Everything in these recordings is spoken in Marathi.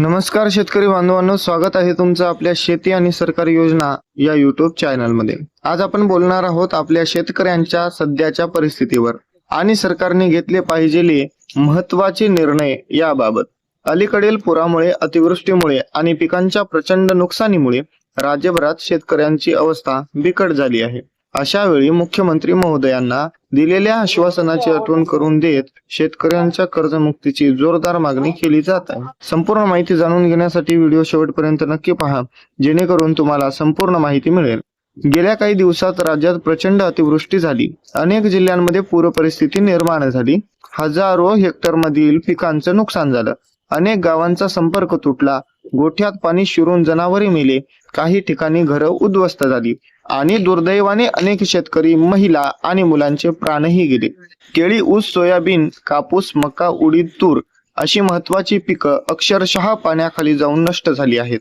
नमस्कार शेतकरी बांधवांनो स्वागत आहे तुमचं आपल्या शेती आणि सरकारी योजना या युट्यूब चॅनलमध्ये आज आपण बोलणार आहोत आपल्या शेतकऱ्यांच्या सध्याच्या परिस्थितीवर आणि सरकारने घेतले पाहिजेले महत्त्वाचे निर्णय याबाबत. अलीकडील पुरामुळे अतिवृष्टीमुळे आणि पिकांच्या प्रचंड नुकसानीमुळे राज्यभरात शेतकऱ्यांची अवस्था बिकट झाली आहे. अशा वेळी मुख्यमंत्री महोदयांना दिलेल्या आश्वासनाची आठवण करून देत शेतकऱ्यांच्या कर्जमुक्तीची जोरदार मागणी केली जात आहे. संपूर्ण माहिती जाणून घेण्यासाठी व्हिडिओ शेवटपर्यंत नक्की पहा जेणेकरून तुम्हाला संपूर्ण माहिती मिळेल. गेल्या काही दिवसात राज्यात प्रचंड अतिवृष्टी झाली. अनेक जिल्ह्यांमध्ये पूर परिस्थिती निर्माण झाली. हजारो हेक्टर मधील पिकांचं नुकसान झालं. अनेक गावांचा संपर्क तुटला. गोठ्यात पाणी शिरून जनावरे मेले. काही ठिकाणी घरं उद्ध्वस्त झाली. आणि दुर्दैवाने अनेक शेतकरी महिला आणि मुलांचे प्राणही गेले. केळी ऊस सोयाबीन कापूस मका उडीद तूर अशी महत्वाची पिकं अक्षरशः पाण्याखाली जाऊन नष्ट झाली आहेत.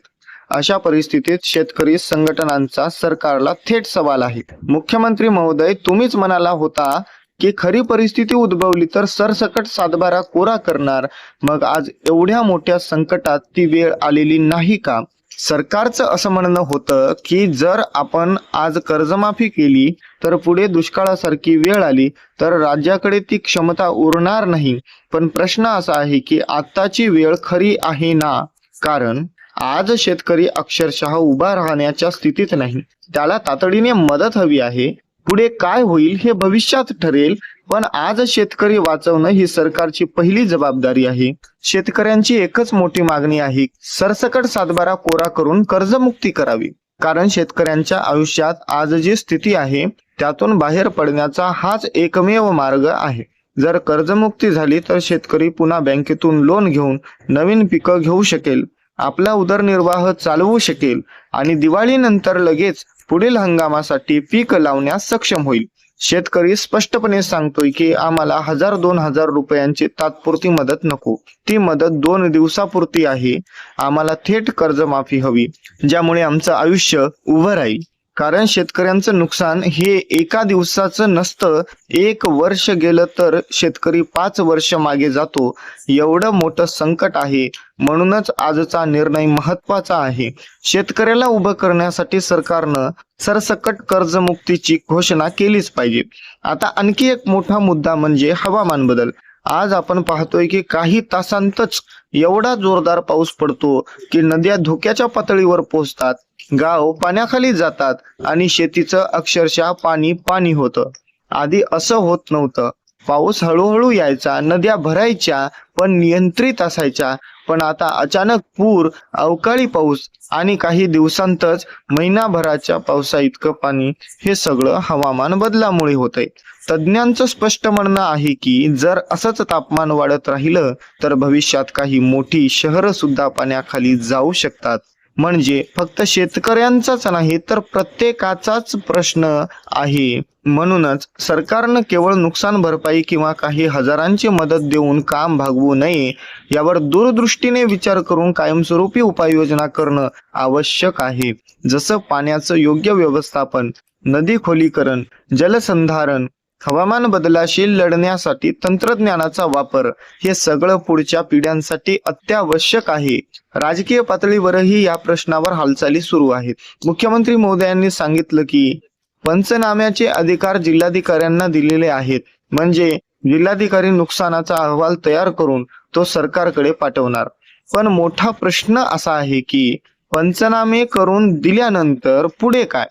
अशा परिस्थितीत शेतकरी संघटनांचा सरकारला थेट सवाल आहे. मुख्यमंत्री महोदय तुम्हीच म्हणाला होता की खरी परिस्थिती उद्भवली तर सरसकट सातबारा कोरा करणार. मग आज एवढ्या मोठ्या संकटात ती वेळ आलेली नाही का? सरकारचं असं म्हणणं होतं की जर आपण आज कर्जमाफी केली तर पुढे दुष्काळासारखी वेळ आली तर राज्याकडे ती क्षमता उरणार नाही. पण प्रश्न असा आहे की आत्ताची वेळ खरी आहे ना? कारण आज शेतकरी अक्षरशः उभा राहण्याच्या स्थितीत नाही. त्याला तातडीने मदत हवी आहे. पुढे काय होईल हे भविष्यात ठरेल पण आज शेतकरी वाचवणं ही सरकारची पहिली जबाबदारी आहे. शेतकऱ्यांची एकच मोठी मागणी आहे सरसकट सातबारा कोरा करून कर्जमुक्ती करावी. कारण शेतकऱ्यांच्या आयुष्यात आज जी स्थिती आहे त्यातून बाहेर पडण्याचा हाच एकमेव मार्ग आहे. जर कर्जमुक्ती झाली तर शेतकरी पुन्हा बँकेतून लोन घेऊन नवीन पिकं घेऊ शकेल आपला उदरनिर्वाह चालवू शकेल आणि दिवाळीनंतर लगेच पुढील हंगामासाठी पीक लावण्यास सक्षम होईल. शेतकरी स्पष्टपणे सांगतोय की आम्हाला हजार दोन हजार रुपयांची तात्पुरती मदत नको. ती मदत दोन दिवसापुरती आहे. आम्हाला थेट कर्जमाफी हवी ज्यामुळे आमचं आयुष्य उभं राहील. कारण शेतकऱ्यांचं नुकसान हे एका दिवसाचं नसतं. एक वर्ष गेलं तर शेतकरी पाच वर्ष मागे जातो. एवढं मोठं संकट आहे. म्हणूनच आजचा निर्णय महत्त्वाचा आहे. शेतकऱ्याला उभं करण्यासाठी सरकारनं सरसकट कर्जमुक्तीची घोषणा केलीच पाहिजे. आता आणखी एक मोठा मुद्दा म्हणजे हवामान बदल. आज आपण पाहतोय की काही तासांतच एवढा जोरदार पाऊस पडतो की नद्या धोक्याच्या पातळीवर पोहोचतात. गाव पाण्याखाली जातात आणि शेतीचं अक्षरशः पाणी पाणी होतं. आधी असं होत नव्हतं. पाऊस हळूहळू यायचा नद्या भरायच्या पण नियंत्रित असायच्या. पण आता अचानक पूर अवकाळी पाऊस आणि काही दिवसांतच महिनाभराच्या पावसा इतकं पाणी हे सगळं हवामान बदलामुळे होतंय. तज्ज्ञांचं स्पष्ट म्हणणं आहे की जर असंच तापमान वाढत राहिलं तर भविष्यात काही मोठी शहरं सुद्धा पाण्याखाली जाऊ शकतात. म्हणजे फक्त शेतकऱ्यांचाच नाही तर प्रत्येकाचाच प्रश्न आहे. म्हणूनच सरकारनं केवळ नुकसान भरपाई किंवा काही हजारांची मदत देऊन काम भागवू नये यावर दूरदृष्टीने विचार करून कायमस्वरूपी उपाययोजना करणं आवश्यक आहे. जसं पाण्याचं योग्य व्यवस्थापन नदी खोलीकरण जलसंधारण हवामान बदलाशी लढण्यासाठी तंत्रज्ञानाचा वापर हे सगळं पुढच्या पिढ्यांसाठी अत्यावश्यक आहे. राजकीय पातळीवरही या प्रश्नावर हालचाली सुरू आहेत. मुख्यमंत्री मोदयांनी सांगितलं की पंचनाम्याचे अधिकार जिल्हाधिकाऱ्यांना दिलेले आहेत. म्हणजे जिल्हाधिकारी नुकसानाचा अहवाल तयार करून तो सरकारकडे पाठवणार. पण मोठा प्रश्न असा आहे की पंचनामे करून दिल्यानंतर पुढे काय?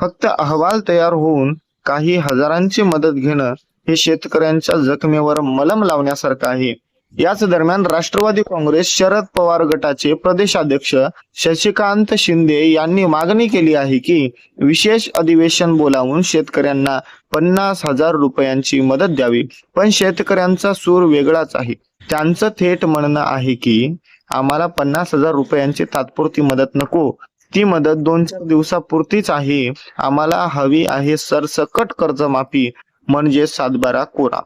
फक्त अहवाल तयार होऊन काही हजारांची मदत घेणं हे शेतकऱ्यांच्या जखमेवर मलम लावण्यासारखं आहे. याच दरम्यान राष्ट्रवादी काँग्रेस शरद पवार गटाचे प्रदेशाध्यक्ष शशिकांत शिंदे यांनी मागणी केली आहे की विशेष अधिवेशन बोलावून शेतकऱ्यांना पन्नास हजार रुपयांची मदत द्यावी. पण शेतकऱ्यांचा सूर वेगळाच आहे. त्यांचं थेट म्हणणं आहे की आम्हाला पन्नास हजार रुपयांची तात्पुरती मदत नको. ती मदत दोन चार दिवसापुरतीच आहे. आम्हाला हवी आहे सरसकट कर्जमाफी म्हणजे सातबारा कोरा.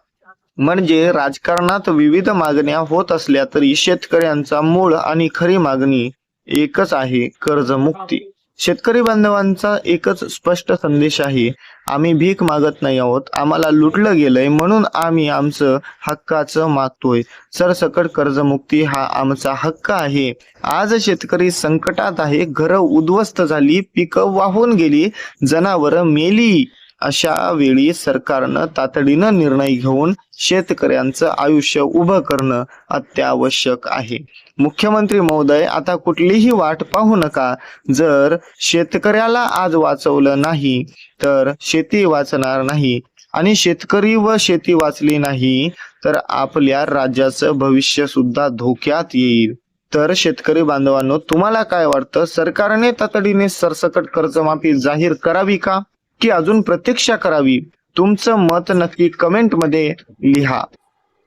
म्हणजे राजकारणात विविध मागण्या होत असल्या तरी शेतकऱ्यांचा मूळ आणि खरी मागणी एकच आहे कर्जमुक्ती. शेतकरी बांधवांचा एकच स्पष्ट संदेश आहे आम्ही भीक मागत नाही आहोत आम्हाला लुटलं गेलंय म्हणून आम्ही आमचं हक्काचं मागतोय. सरसकट कर्जमुक्ती हा आमचा हक्क आहे. आज शेतकरी संकटात आहे घरं उद्ध्वस्त झाली पिकं वाहून गेली जनावरं मेली. अशा वेळी सरकारनं तातडीनं निर्णय घेऊन शेतकऱ्यांचं आयुष्य उभं करणं अत्यावश्यक आहे. मुख्यमंत्री महोदय आता कुठलीही वाट पाहू नका. जर शेतकऱ्याला आज वाचवलं नाही तर शेती वाचणार नाही आणि शेतकरी व शेती वाचली नाही तर आपल्या राज्याचं भविष्य सुद्धा धोक्यात येईल. तर शेतकरी बांधवांनो तुम्हाला काय वाटतं? सरकारने तातडीने सरसकट कर्जमाफी जाहीर करावी का? की अजून प्रतीक्षा करावी तुमचं मत नक्की कमेंटमध्ये लिहा.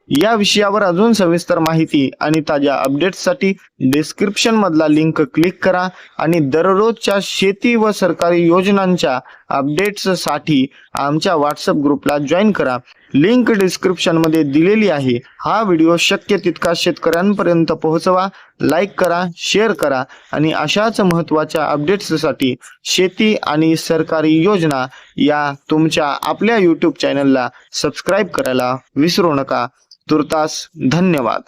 या विषयावर अजून सविस्तर माहिती आणि ताज्या अपडेट्ससाठी डिस्क्रिप्शन मधला लिंक क्लिक करा आणि दररोजच्या शेती व सरकारी योजनांच्या अपडेट्ससाठी आमच्या व्हॉट्सअप ग्रुपला जॉईन करा. लिंक डिस्क्रिप्शनमध्ये दिलेली आहे. हा व्हिडिओ शक्य तितका शेतकऱ्यांपर्यंत पोहोचवा लाईक करा शेअर करा आणि अशाच महत्त्वाच्या अपडेट्ससाठी शेती आणि सरकारी योजना या तुमच्या आपल्या यूट्यूब चॅनलला सबस्क्राईब करायला विसरू नका. तुर्तास धन्यवाद.